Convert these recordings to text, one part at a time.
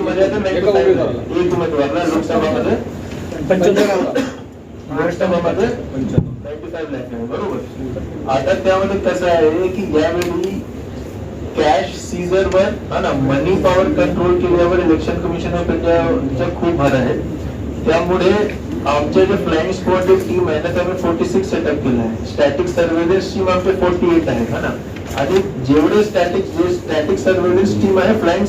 मर्यादा. एका उमेदवाराला. एक उमेदवारला लोकसभामध्ये. पंच्याहत्तर लोकसभामध्ये नाईन्टी फाईव्ह लॅक आहे बरोबर. आता त्यामध्ये कसं आहे की यावेळी कॅश सीझर वर हा ना मनी पॉवर कंट्रोल केल्यावर इलेक्शन कमिशन ऑफ इंडियाचा खूप भर आहे. त्यामुळे आमचे जे फ्लाइंग स्क्वॉड टीम आहे ना त्यामुळे फोर्टी सिक्स सेटअप केलं आहे. स्टॅटिक सर्व्हेलन्स टीम आमचे फोर्टी एट आहे हा ना. आणि जेवढे स्टॅटिक जे स्टॅटिक सर्व्हेलन्स टीम आहे फ्लाइंग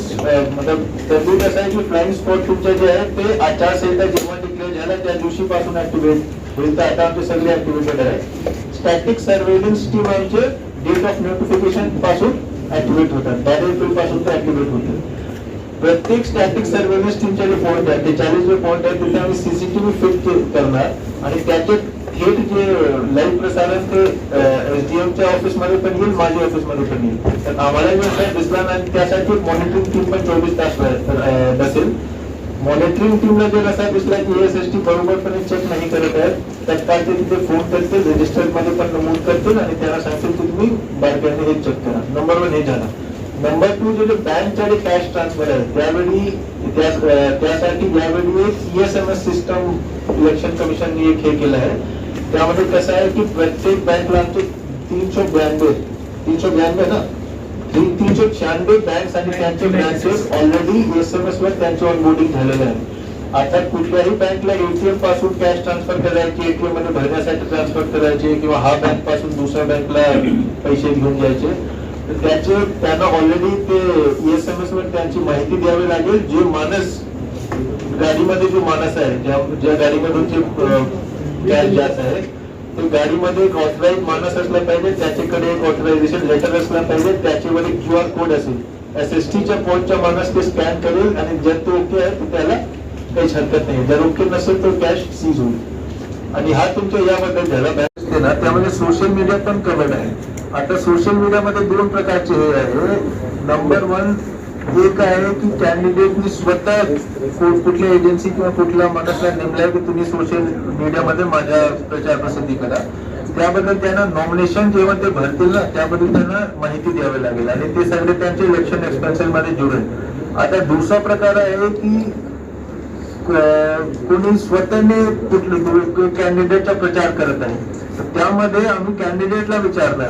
मतलब तरतूद असं आहे की फ्लाइंग स्पॉट तुमचे जे आहे ते आचारसंहिता जेव्हा डिक्लेअर झाला त्या दिवशीपासून ऍक्टिव्हेट होईल. तर आता आमचे सगळे ऍक्टिव्हेटेड आहे स्टॅटिक सर्व्हेलन्स टीम आमचे डेट ऑफ नोटिफिकेशनपासून ऍक्टिव्हेट होतात. त्या एप्रिलपासून ते ऍक्टिव्हेट होतात प्रत्येक स्टॅटिक सर्व्हेलन्स टीमचे जे पॉईंट आहे. ते चाळीस जे पॉईंट आहे तिथे आम्ही सीसीटीव्ही फिट करणार. आणि त्याचे थेट जे लाईव्ह प्रसारण ते एसडीएम च्या ऑफिसमध्ये पण येईल माझ्या ऑफिसमध्ये पण येईल. तर आम्हाला व्यवसाय दिसला नाही त्यासाठी मॉनिटरिंग टीम पण चोवीस तास बसेल. मॉनिटरिंग टीमला जर असा दिसला की एस एस टी बरोबरपणे चेक नाही करत आहेत तत्काळ ते तिथे फोन करतील रजिस्टरमध्ये पण नमूद करतील आणि त्यांना सांगतील की तुम्ही बँकेने हे चेक करा. नंबर वन हे झाला. नंबर टू जे बँकच्या जे कॅश ट्रान्सफर आहे त्यावेळी त्या- अं, त्यासाठी यावेळी एक एस सिस्टम इलेक्शन कमिशनने एक हे केलं आहे. त्यामध्ये कसं आहे की प्रत्येक बँकला आमचे तीनशे ब्याण्णव तीनशे ब्याण्णव ना? तीन तीनशे शहाण्णव बँक आणि त्यांचे ब्रांचेस ऑलरेडी एसएमएस वर त्यांचे ऑनबोर्डिंग झालेलं आहे. आता कुठल्याही बँकला एटीएमपासून कॅश ट्रान्सफर करायचे एटीएममध्ये भरण्यासाठी ट्रान्सफर करायचे किंवा हा बँकपासून दुसऱ्या बँकला पैसे घेऊन जायचे तर त्याचे त्यांना ऑलरेडी ते एसएमएस वर त्यांची माहिती द्यावी लागेल. जे माणस गाडीमध्ये जो माणस आहे ज्या ज्या गाडीमधून जे आहे. गाडीमध्ये एक ऑथराईज माणूस असला पाहिजे त्याच्याकडे एक ऑथरायझेशन लेटर असला पाहिजे त्याच्यावर एक क्यू आर कोड असेल एस एस टीच्या पोर्टच्या माणूस ते स्कॅन करेल आणि जर तो ओके आहे तर त्याला काहीच हरकत नाही. जर ओके नसेल तर कॅश सीज होईल. आणि हा तुमच्या याबद्दल झाला बॅलन्स ना त्यामध्ये सोशल मीडिया पण कव्हर्ड आहे. आता सोशल मीडियामध्ये दोन प्रकारचे हे आहे. नंबर वन एक आहे की कॅन्डिडेटनी स्वतः कुठल्या एजन्सी किंवा कुठल्या मनातला नेमलाय की तुम्ही सोशल मीडियामध्ये माझ्या प्रचार प्रसिद्धी करा. त्याबद्दल त्यांना नॉमिनेशन जेव्हा ते भरतील ना त्याबद्दल त्यांना माहिती द्यावी लागेल आणि ते सगळे त्यांचे इलेक्शन एक्सपेन्सेस मध्ये जुळेल. आता दुसरा प्रकार आहे की कोणी स्वतःने कुठले कॅन्डिडेटचा प्रचार करत आहे. त्यामध्ये आम्ही कॅन्डिडेटला विचारणार.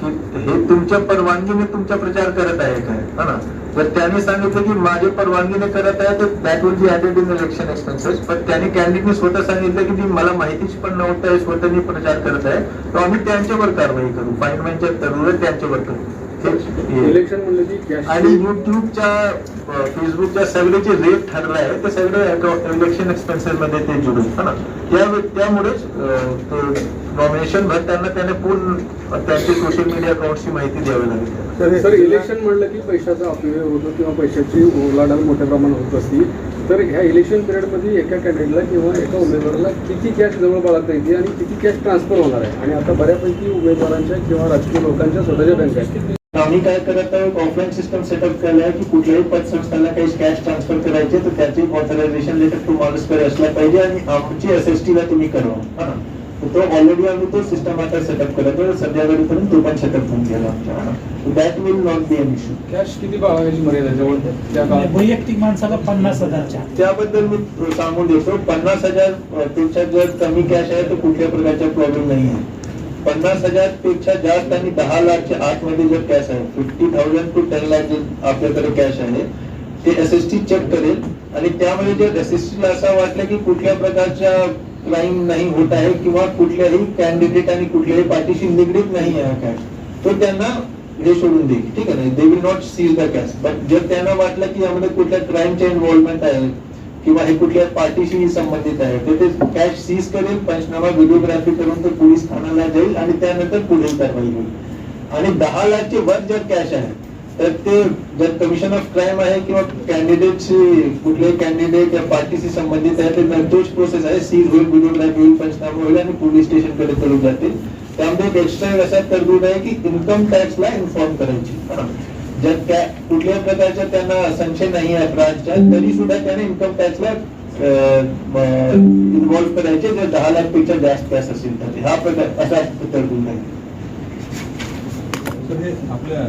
की हे तुमच्या परवानगीने तुमचा प्रचार करत आहे काय? हा ना? जर त्याने सांगितलं की माझ्या परवानगीने करत आहे तर that will be added in election expenses पण त्याने कॅन्डिडेटने स्वतः सांगितलं की मला माहितीच पण नव्हतं हे स्वतःने प्रचार करत आहे. तर आम्ही त्यांच्यावर कारवाई करू. फाईनमॅनच्या तरुण त्यांच्यावर करू. इलेक्शन आणि युट्यूबच्या फेसबुकच्या सगळे जे रेट ठरले आहे ते सगळे इलेक्शन एक्सपेन्सेस मध्ये ते जुळून हा ना? त्या त्यामुळेच नॉमिनेशन भरताना त्याने पूर्ण त्यांची सोशल मीडिया अकाउंटची माहिती द्यावी लागेल. सर इलेक्शन म्हणलं की पैशाचा अपव्यय होतो किंवा पैशाची उलाढाल मोठ्या प्रमाणात होत असती. तर ह्या इलेक्शन पिरियडमध्ये एका कॅन्डिडेटला किंवा एका उमेदवाराला किती कॅश जवळ बाळगता येते आणि किती कॅश ट्रान्सफर होणार आहे? आणि आता बऱ्यापैकी उमेदवारांच्या किंवा राजकीय लोकांच्या स्वतःच्या बँका आहेत. आम्ही काय करत आहोत ऑफलाईन सिस्टम सेटअप केलं आहे की कुठल्याही पतसंस्थाला काही कॅश ट्रान्सफर करायचे तर त्याचे ऑथरायझेशन लेटर तो माणूसकडे असला पाहिजे आणि आमची एस एस ला तुम्ही करवा हा तर तो ऑलरेडी आम्ही तो सिस्टम आता सेटअप करत आहोत संध्याकाळीपर्यंत तो पण सेटअप होऊन गेला आमच्या. That will not be an issue cash किती बाळगायची मर्यादा जवळ वैयक्तिक माणसाला पन्नास हजारच्या. त्याबद्दल मी सांगून देतो. पन्नास हजारपेक्षा जर कमी कॅश आहे तर कुठल्या प्रकारचा प्रॉब्लेम नाही आहे. पन्नास हजारपेक्षा जास्त आणि दहा लाखच्या आतमध्ये जर कॅश आहे fifty thousand to ten lakh जे आपल्याकडे कॅश आहे ते एस एस टी चेक करेल. आणि त्यामध्ये जर एस एस टीला असं वाटलं की कुठल्या प्रकारच्या क्राईम नाही होत आहे किंवा कुठल्याही कॅन्डिडेट आणि कुठल्याही पार्टीशी निगडीत नाही आहे हा कॅश तो त्यांना हे सोडून देईल. ठीक आहे they will not seize the cash but जर त्यांना वाटलं की यामध्ये कुठल्या क्राईमच्या इन्व्हॉल्वमेंट आहे किंवा हे कुठल्या पार्टीशी संबंधित आहे तर ते कॅश सीज करेल पंचनामा व्हिडिओग्राफी करून ते पोलीस ठाण्याला जाईल आणि त्यानंतर पुढील कारवाई होईल. आणि दहा लाखचे वर जर कॅश आहे तर ते जर कमिशन ऑफ क्राईम आहे किंवा कॅन्डिडेटशी कुठले कॅन्डिडेट या पार्टीशी संबंधित आहे ते निर्दोष प्रोसेस आहे. सीज होईल व्हिडिओग्राफी होईल पंचनामा होईल आणि पोलीस स्टेशनकडे करून जातील. त्यामध्ये एक एक्स्ट्रा असा तरतूद आहे की इन्कम टॅक्सला इन्फॉर्म करायची. जर त्या कुठल्या प्रकारचा त्यांना संशय नाही आहे ब्रांचच्या तरी सुद्धा त्याने इन्कम टॅक्सला इन्व्हॉल्व्ह करायचे. जर दहा लाखपेक्षा जास्त कॅश असेल तर. हा प्रकार असा तरतूद आहे. आपल्या